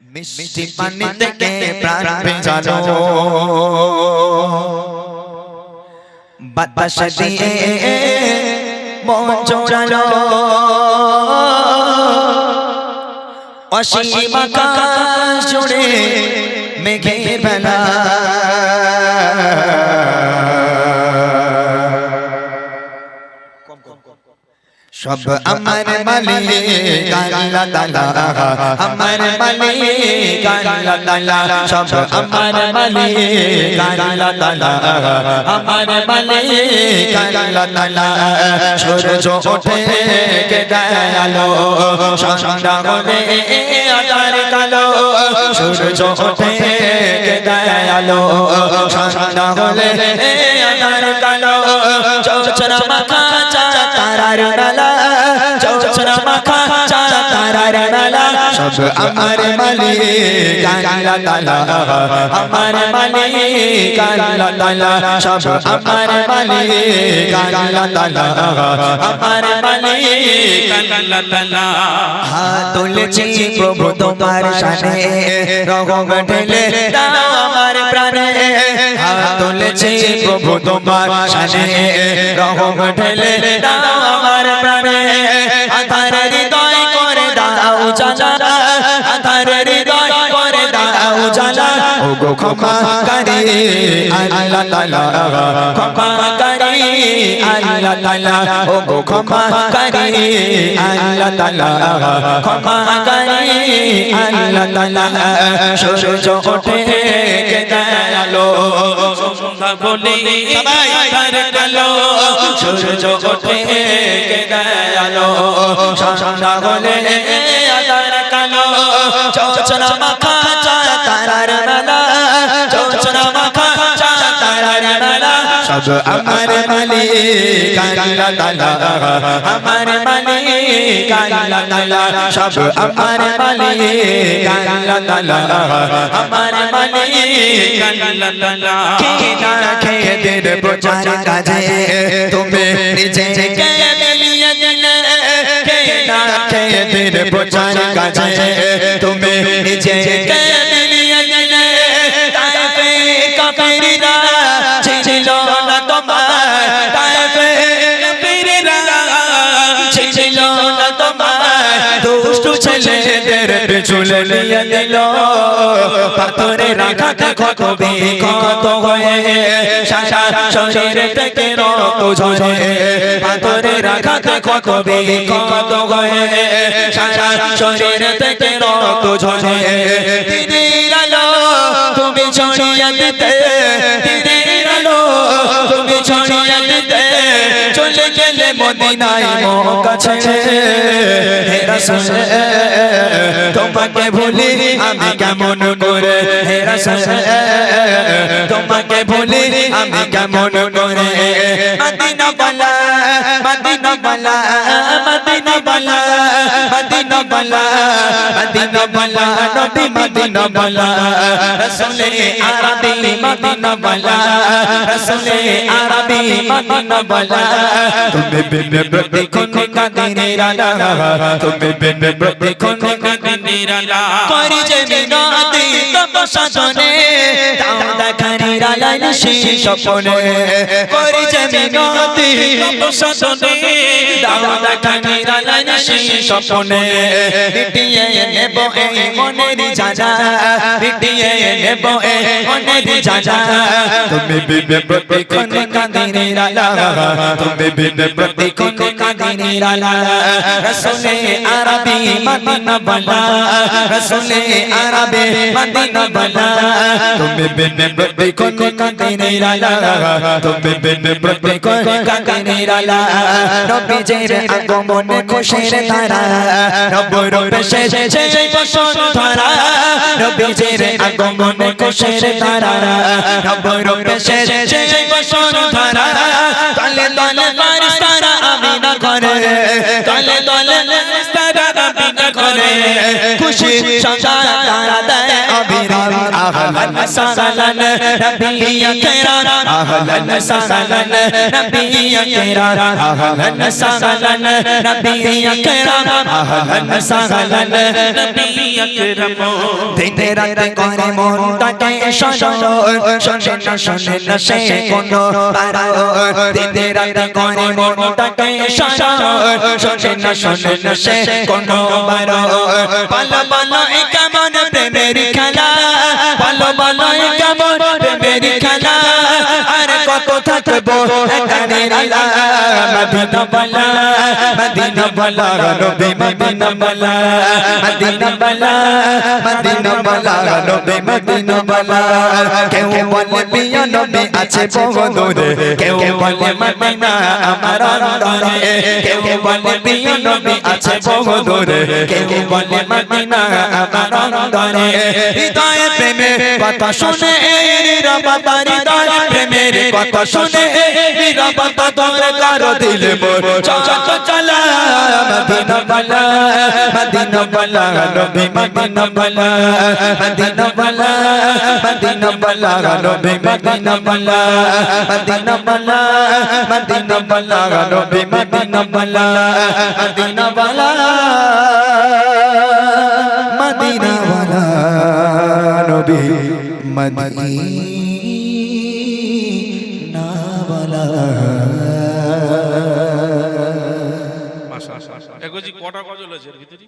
মিষ্টি পানি থেকে প্রাণ ভেজানো বাতাস দিয়ে মন জোড়ালো। অসীম আকাশ জুড়ে মেঘের বেলা। সব আমার মালিক আল্লাহ তাআলা আমার মালিক আল্লাহ তাআলা সব আমার মালিক আল্লাহ তাআলা আমার মালিক আল্লাহ তাআলা সূর্য ওঠে কে দয়ালো সন্ধ্যা হলে আধার কালো। সূর্য ওঠে কে দয়ালো সন্ধ্যা হলে সব আমার মালিক আল্লাহ তাআলা আমার মালিক আল্লাহ তাআলা সব আমার মালিক আল্লাহ তাআলা আমার মালিক আল্লাহ তাআলা হাত তুলেছি প্রভু তোমার শানে রকম ঢেলে আমার প্রাণে। হাত তুলেছি প্রভু তোমার শানে রকম ঢেলে আমার প্রাণে। ক্ষমা করি, আল্লাহ তাআলা ক্ষমা করি, আল্লাহ তাআলা ও গো ক্ষমা করি, আল্লাহ তাআলা ক্ষমা করি, আল্লাহ তাআলা সূর্য ওঠে দয়ালো সন্ধ্যা বলে কালো সূর্য ওঠে দয়ালো সন্ধ্যা হলে, আধার কালো। চৌচরা মাখা সব আমার মালিক আল্লাহ তাআলা আমার মালিক আল্লাহ তাআলা সব আমার মালিক আল্লাহ তাআলা আমার মালিক আল্লাহ তাআলা খেয়ে না খেয়ে দের কাজে তুমি নিজেকে মিলিয়ে দিলে খেয়ে না খেয়ে দের প্রচার কাজে ছেলেদের চুলে নিয়ে দিল পাথরে রাখা কত বিক্ষত হয়ে। সারা শরীর থেকে রক্ত ঝরে। পাথরে রাখা কত বিক্ষত হয়ে। সারা শরীর থেকে রক্ত ঝরে। তুমি ছড়িয়ে দিতে। চলে গেলে মদিনায় মক্কা ছেড়ে হে রাসূল, তোমাকে ভুলি আমি কেমন করে? হে রাসূল, তোমাকে ভুলি আমি কেমন করে? মদিনা বালা মদিনা বালা মদিনা বালা মদিনা বালা মদিনা বালা, নবী মদিনা বালা। রাসূলে আরবি মদিনা বালা, রাসূলে আরবি মদিনা বালা। তুমি বিন প্রতিক্ষণ কাদিনের আলা তুমি বিন প্রতিক্ষণ নিরালা করি যে মিনতি সাধনে তাও দেখানি রালাইন সেই স্বপনে করি মিনতি। তব তাও দেখানি রালাইন সেই স্বপনে। মিটিয়ে নেব এই মনের জানা মিটিয়ে নেব এই মনের জানা তুমি বিন প্রতিক্ষণ কাদিনের আলা, তুমি বিন প্রতিক্ষণ কাদিনের আলা। রসুলে আরবি মদিনা বালা রসুলে আরবে মদিনা বালা। তুমি বিন প্রতিক্ষণ কাদিনের আলা তুমি বিন প্রতিক্ষণ কাদিনের আলা নবীজের আগমনে খুশির ধারা। রব্বর পেশে যে বসুন্ধরা নবীজের আগমনে খুশির ধারা। রব্বর পেশে যে বসুন্ধরা তলে তলে ফারিস্তারা আমিনা করে। তলে তলে ফারিস্তারা আমিনা করে। খুশি সংসার তারা দেয় অবিরাম আহলা আহলান সাহলান নবী আকরাম আহলান সাহলান নবী আকরাম আহলান সাহলান নবী আকরাম আহলান সাহলান নবী আকরাম দিনে রাতে করে মনটাকে শোনো শোনে না শোনে না সে কোনো বারো দিনে রাতে করে মনটাকে শোনো শোনে না শোনে না সে কোনো বারো পালো থাকব। এখানে মদিনা বলা মদিনা বলা, নবী মদিনা বলা মদিনা বলা মদিনা বলা, নবী মদিনা বলা। কেউ বলে, প্রিয় নবী আছে বহু দূরে কেউ বলে, মদিনা আমার অন্তরে। কেউ বলে, প্রিয় নবী আছে বহু দূরে কেউ বলে, মদিনা আমার অন্তরে। হৃদয়ে প্রেমে কথা শুনে প্রেমের কথা শুনে নিরবতা দরকার দিলে মোর। চলা মদিনা বলা মদিনা বলা নবী মদিনা বলা মদিনা বলা মদিনা বলা নবী মদিনা বলা মদিনা বলা মদিনা বলা নবী মদিনা বলা মদিনা বলা নবী মদিনা বলা মাশাআল্লাহ। এগোজি কটা গজল আছে ভিতরে।